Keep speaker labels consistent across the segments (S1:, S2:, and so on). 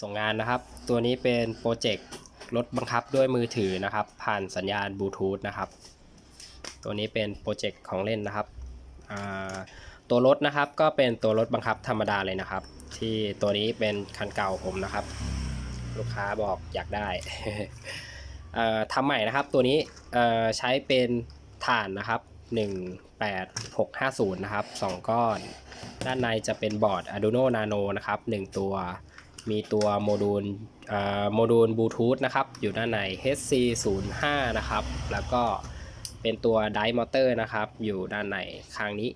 S1: ส่งงานนะครับ ตัวนี้เป็นโปรเจกต์รถบังคับด้วยมือถือนะครับ ผ่านสัญญาณบลูทูธนะครับ ตัวนี้เป็นโปรเจกต์ของเล่นนะครับ ตัวรถนะครับก็เป็นตัวรถบังคับธรรมดาเลยนะครับ ที่ตัวนี้เป็นคันเก่าผมนะครับ ลูกค้าบอกอยากได้ทำใหม่นะครับตัวนี้ใช้เป็นถ่านนะครับ 18650 นะครับ 2 ก้อน ด้านในจะเป็นบอร์ด Arduino Nano นะครับ 1 ตัว มีตัวโมดูลโมดูลบลูทูธนะครับ อยู่ด้านใน HC05 นะครับ แล้วก็เป็นตัวไดมอเตอร์นะครับ อยู่ด้านในข้างนี้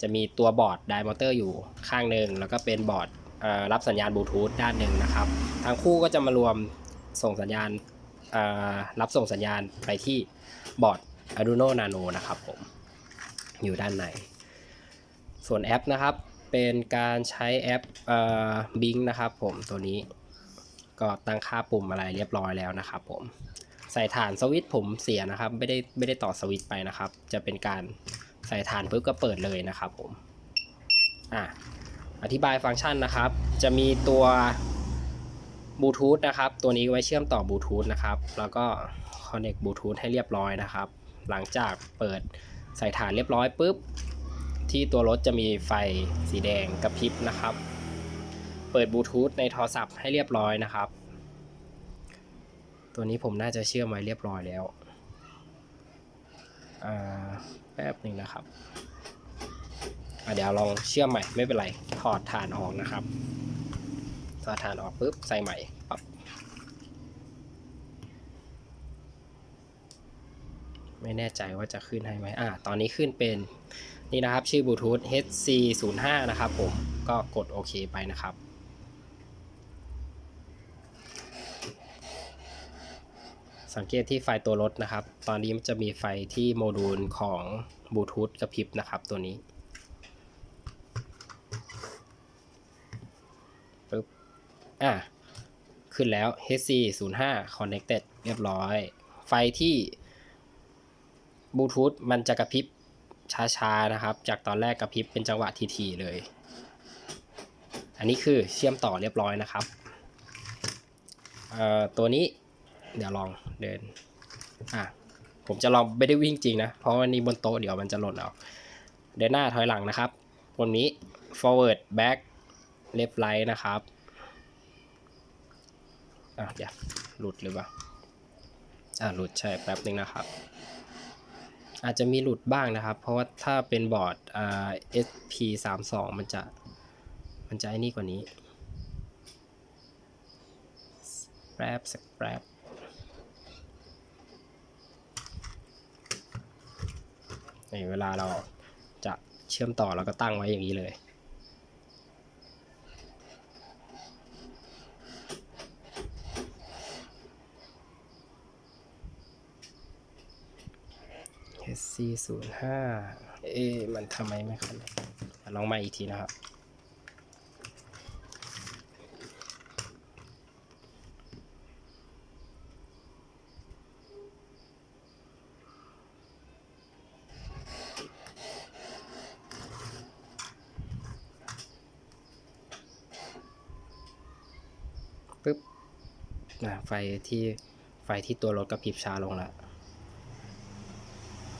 S1: จะมีตัวบอร์ดไดมอเตอร์อยู่ข้างหนึ่งแล้วก็เป็นบอร์ดรับสัญญาณบลูทูธด้านหนึ่งนะครับ ทั้งคู่ก็จะมารวมส่งสัญญาณรับส่งสัญญาณไปที่บอร์ด Arduino Nano นะครับผม อยู่ด้านใน ส่วนแอปนะครับ เป็นการใช้แอปเอ่อ Bing นะครับผมตัวนี้ ก็ตั้งค่าปุ่มอะไรเรียบร้อยแล้วนะครับผมใส่ฐานสวิตช์ผมเสียนะครับ ไม่ได้ไม่ได้ต่อสวิตช์ไปนะครับ จะเป็นการใส่ฐานปุ๊บก็เปิดเลยนะครับผมอะอธิบายฟังก์ชันนะครับ จะมีตัวบลูทูธนะครับ ตัวนี้ไว้เชื่อมต่อบลูทูธนะครับ แล้วก็ connect บลูทูธให้เรียบร้อยนะครับ หลังจากเปิดใส่ฐานเรียบร้อยปุ๊บ ที่ตัวรถจะมีไฟสีแดงกระพริบนะครับ เปิดบลูทูธในโทรศัพท์ให้เรียบร้อยนะครับ ตัวนี้ผมน่าจะเชื่อมไว้เรียบร้อยแล้วอ่าแป๊บหนึ่งนะครับเดี๋ยวลองเชื่อมใหม่ไม่เป็นไร ถอดฐานออกนะครับ ถอดฐานออกปุ๊บใส่ใหม่ปั๊บไม่แน่ใจว่าจะขึ้นให้ไหมอ่า ตอนนี้ขึ้นเป็น นี่นะครับชื่อบลูทูธ HC05 นะครับผมก็กดโอเคไปนะครับ สังเกตที่ไฟตัวรถนะครับ ตอนนี้มันจะมีไฟที่โมดูลของบลูทูธกระพริบนะครับตัวนี้ปึ๊บอะขึ้นแล้ว HC05 connected เรียบร้อย ไฟที่บลูทูธมันจะกระพริบ ช้าๆนะครับ จากตอนแรกกระพริบเป็นจังหวะทีๆเลย อันนี้คือเชื่อมต่อเรียบร้อยนะครับตัวนี้เดี๋ยวลองเดินอะผมจะลองไม่ได้วิ่งจริงนะ เพราะวันนี้บนโต๊ะเดี๋ยวมันจะหล่นเอาเดินหน้าถอยหลังนะครับบนนี้ forward back left right นะครับอะเดี๋ยวหลุดหรือเปล่าอะหลุดใช่แป๊บนึงนะครับ อาจจะมีหลุดบ้างนะครับ เพราะว่าถ้าเป็นบอร์ดอ่า SP32 มันจะมันจะไอ้นี่กว่านี้แป๊บสักแป๊บนี่เวลาเราจะเชื่อมต่อเราก็ตั้งไว้อย่างนี้เลย SC05 เอ๊มันทำไมไม่ขึ้นลองมาอีกทีนะครับ ปึ๊บอะไฟที่ไฟที่ตัวรถกระพริบช้าลงแล้ว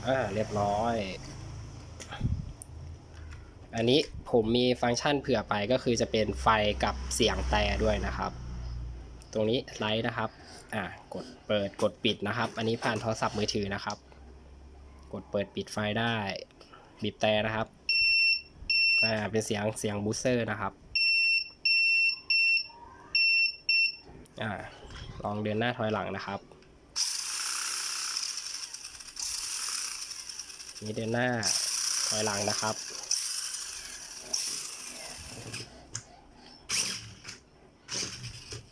S1: อ่าเรียบร้อย อันนี้ผมมีฟังก์ชันเผื่อไปก็คือจะเป็นไฟกับเสียงแต่ด้วยนะครับ ตรงนี้ไลท์นะครับ อ่ากดเปิดกดปิดนะครับ อันนี้ผ่านโทรศัพท์มือถือนะครับ กดเปิดปิดไฟได้บีบแต่นะครับ อ่าเป็นเสียงเสียงบูสเซอร์นะครับอ่าลองเดินหน้าถอยหลังนะครับ นี่เดินหน้าถอยหลังนะครับ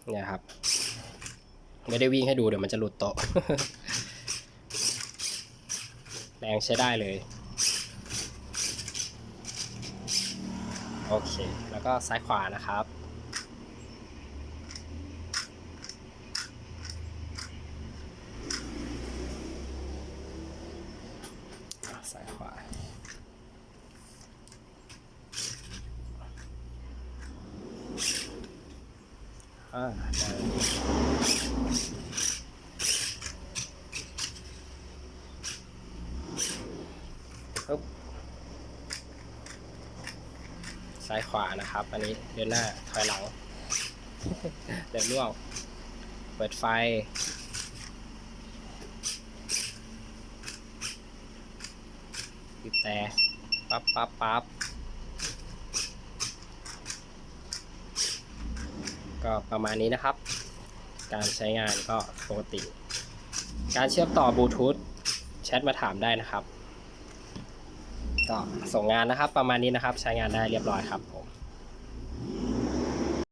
S1: เนี่ยครับ ไม่ได้วิ่งให้ดูเดี๋ยวมันจะหลุดโต๊ะแรงใช้ได้เลย โอเค แล้วก็ซ้ายขวานะครับ ซ้ายขวาอ่าได้ปึ๊บซ้ายขวานะครับ อันนี้เดินหน้าถอยหลัง เดินล่วง เปิดไฟ บีบแต่ปั๊บปั๊บปั๊บก็ประมาณนี้นะครับ การใช้งานก็ปกติ การเชื่อมต่อบลูทูธแชทมาถามได้นะครับก็ส่งงานนะครับประมาณนี้นะครับ ใช้งานได้เรียบร้อยครับผม